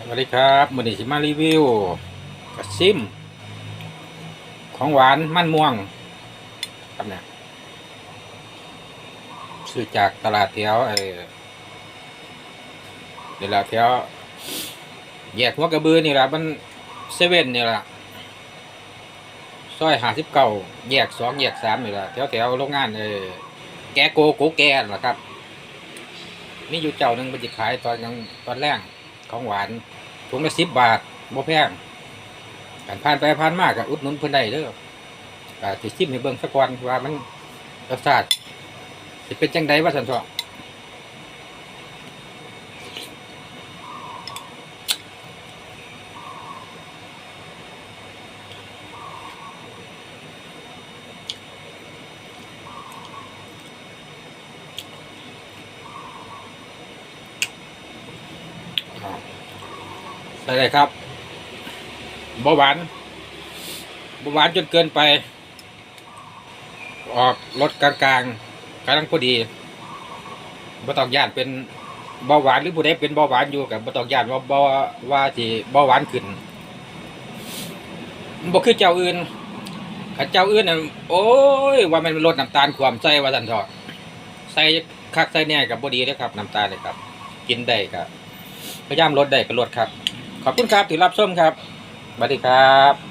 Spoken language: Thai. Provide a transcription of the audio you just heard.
สวัสดีครับมือนี้สิมารีวิวกระซิม ของหวานมันม่วงครับเนี่ยซื้อจากตลาดแถวเออเดี๋ยวแถวแยกหัวกระบือนี่ละมันเซเว่นนี่ละซอยหาสิบเก้าแยกสองแยกสามนี่ละแถวแถวโรงงานเออแกโกโกแกนะครับมีอยู่เจ้าหนึ่งมันจะขายตอนยังตอนแรก ของหวานถุงละสิบบาทบ่แพงกันผ่านไปผ่านมากก็อุดหนุนเพื่อนได้เด้อก็สิชิมให้เบิ้งสักวันว่ามันรสชาติจะเป็นจังไดว่าสันเถาะอ่า ใส่เลยครับบ่หวานบ่หวานจนเกินไป ออกรสกลางๆกำลังพอดีบ่ต้องย่านเป็นเบาหวานหรือผู้ใดเป็นเบาหวานอยู่กับบ่ต้องย่านว่าบ่ว่าสิเบาหวานขึ้นบ่คือเจ้าอื่นถ้าเจ้าอื่นน่ะโอ้ยว่ามันลดน้ำตาลความใส่ว่าซั่นเถาะใส่คักใส่แน่กับบ่ดีเด้อครับน้ำตาลเลยครับ กินได้ครับ พยายามลดได้ก็ลดครับ ขอบคุณครับที่รับชมครับสวัสดีครับ